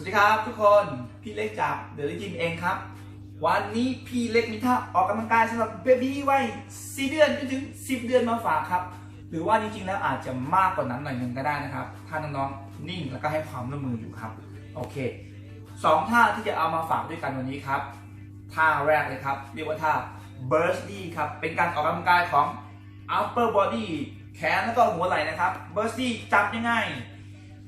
สวัสดีครับทุกคนพี่เล็กจากเดลิจิมเองครับ วันนี้พี่เล็กมีท่าออกกำลังกายสำหรับเบบี้วัย4เดือนจนถึง 10 เดือนมาฝากครับ หรือว่าจริงๆแล้วอาจจะมากกว่านั้นหน่อยหนึ่งก็ได้นะครับ ถ้าน้องๆนิ่งแล้วก็ให้ความร่วมมืออยู่ครับ โอเคสองท่าที่จะเอามาฝากด้วยกันวันนี้ครับ ท่าแรกเลยครับ เรียกว่าท่า burst D ครับเป็นการออกกำลังกายของ upper body แขนแล้วก็หัวไหล่นะครับ burst D จับยังไง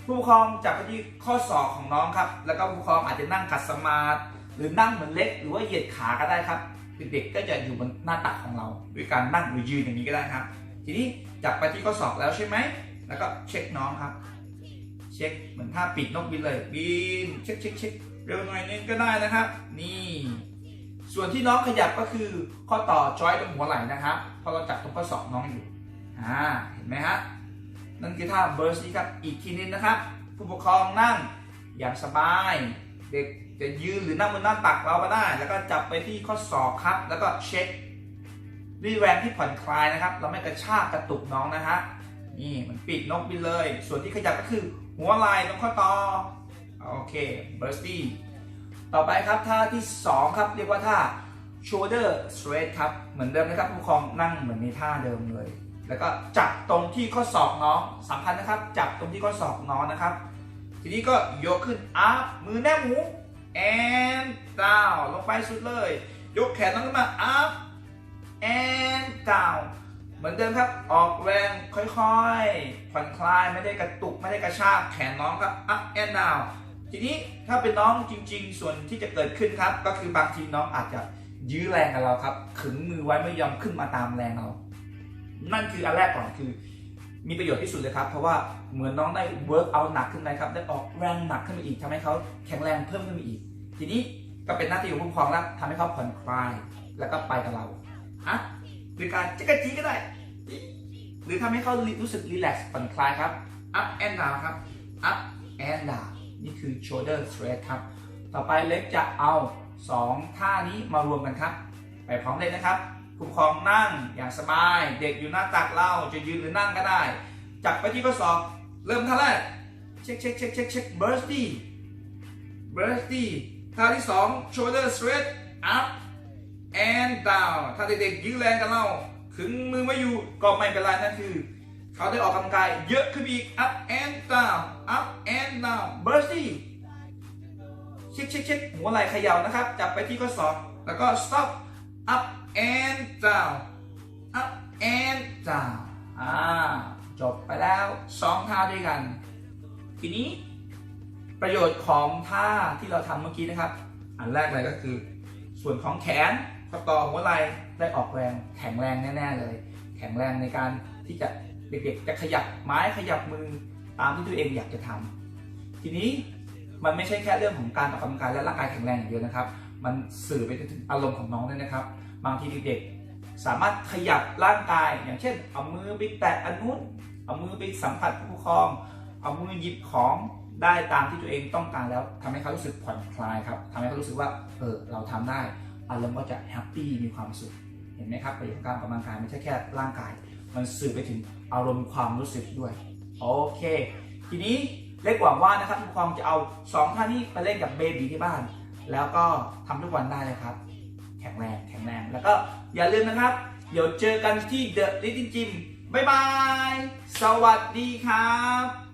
ผู้ปกครองจับไปที่ข้อศอกของน้องครับ แล้วก็ผู้ปกครองอาจจะนั่งขัดสมาธิหรือนั่งเหมือนเล็ก หรือว่าเหยียดขาก็ได้ครับเด็กๆก็จะอยู่บนหน้าตักของเราด้วยการนั่งหรือยืนอย่างนี้ก็ได้ครับ ทีนี้จับไปที่ข้อศอกแล้วใช่ไหมแล้วก็เช็คน้องครับ เช็คเหมือนท่าปีกนกบินเลยบินเช็คเช็คเช็คเร็วหน่อยนึงก็ได้นะครับ นี่ส่วนที่น้องขยับก็คือข้อต่อจอยตรงหัวไหล่นะครับเพราะเราจับตรงข้อศอกน้องอยู่อ่าเห็นไหมฮะ นั่นคือท่าเบอร์สนี้ครับ อีกทีนึงนะครับ ผู้ปกครองนั่งอย่างสบาย เด็กจะยืนหรือนั่งบนหน้าตักเราก็ได้ แล้วก็จับไปที่ข้อศอกครับ แล้วก็เช็ครีแรงที่ผ่อนคลายนะครับ เราไม่กระชากกระตุกน้องนะฮะ นี่มันปิดนกบินเลย ส่วนที่ขยับก็คือหัวไหล่ตรงข้อต่อ โอเค เบอร์สตี้ ต่อไปครับท่าที่ 2 ครับ เรียกว่าท่า shoulder straight ครับ เหมือนเดิมนะครับผู้ปกครองนั่งเหมือนในท่าเดิมเลย แล้วก็จับตรงที่ข้อศอกน้องสำคัญนะครับ จับตรงที่ข้อศอกน้องนะครับ ทีนี้ก็ยกขึ้น up มือแนบหู and down ลงไปสุดเลย ยกแขนน้องขึ้นมา up and down เหมือนเดิมครับ ออกแรงค่อยๆผ่อนคลายไม่ได้กระตุกไม่ได้กระชากแขนน้องครับ up and down ทีนี้ถ้าเป็นน้องจริง ๆ ส่วนที่จะเกิดขึ้นครับ ก็คือบางทีน้องอาจจะยื้อแรงกับเราครับ ขึงมือไว้ไม่ยอมขึ้นมาตามแรงเรา นั่นคืออันแรกก่อนคือ มีประโยชน์ที่สุดเลยครับ เพราะว่าเหมือนน้องได้เวิร์กเอาหนักขึ้นไปครับ ได้ออกแรงหนักขึ้นไปอีกทำให้เขาแข็งแรงเพิ่มขึ้นไปอีก ทีนี้ก็เป็นหน้าที่ของผู้ปกครองแล้วทำให้เขาผ่อนคลายแล้วก็ไปกับเราอะหรือการจักรจีก็ได้ หรือทำให้เขารู้สึกรีแลกซ์ผ่อนคลายครับ up and down ครับ up and down นี่คือ shoulder straight ครับ ต่อไปเล็กจะเอา 2 ท่านี้มารวมกันครับ ไปพร้อมเลยนะครับ ผู้ปกครองนั่งอย่างสบาย เด็กอยู่หน้าตักเราจะยืนหรือนั่งก็ได้ จับไปที่ข้อศอกเริ่มท่าแรกเช็คเช็คเช็คเช็คเช็ค bursty bursty ท่าที่2 shoulder straight up and down ถ้าเด็กๆยืดแรงกับเราขึงมือไว้อยู่ก็ไม่เป็นไรนั่นคือ เขาได้ออกกำลังกายเยอะขึ้นอีก up and down up and down bursty เช็คเช็คเช็คหัวไหล่เขย่านะครับ จับไปที่ข้อศอกแล้วก็ stop up and down up and down อ่าจบไปแล้วสองท่าด้วยกัน ทีนี้ประโยชน์ของท่าที่เราทำเมื่อกี้นะครับ อันแรกเลยก็คือ ส่วนของแขนข้อต่อหัวไหล่ได้ออกแรงแข็งแรงแน่ๆเลย แข็งแรงในการที่จะเด็กๆจะขยับไม้ขยับมือตามที่ตัวเองอยากจะทำทีนี้มันไม่ใช่แค่เรื่องของการออกกำลังกายและร่างกายแข็งแรงอย่างเดียวนะครับ มันสื่อไปถึงอารมณ์ของน้องด้วยนะครับ บางทีเด็กๆสามารถขยับร่างกาย อย่างเช่น เอามือไปแตะอันนู้นเอามือไปสัมผัสผู้ปกครอง เอามือหยิบของได้ตามที่ตัวเองต้องการแล้วทำให้เขารู้สึกผ่อนคลายครับทำให้เขารู้สึกว่าเออเราทำได้ อารมณ์ก็จะแฮปปี้มีความสุขเห็นไหมครับประโยชน์ของการออกกำลังกายไม่ใช่แค่ร่างกาย มันสื่อไปถึงอารมณ์ความรู้สึกด้วยโอเค ทีนี้เล็กหวังว่านะครับผู้ปกครองจะเอา2ท่านี้ไปเล่นกับเบบีที่บ้าน แล้วก็ทำทุกวันได้เลยครับ แข็งแรงแข็งแรง แล้วก็อย่าลืมนะครับ เดี๋ยวเจอกันที่ The Little Gym บ๊ายบาย สวัสดีครับ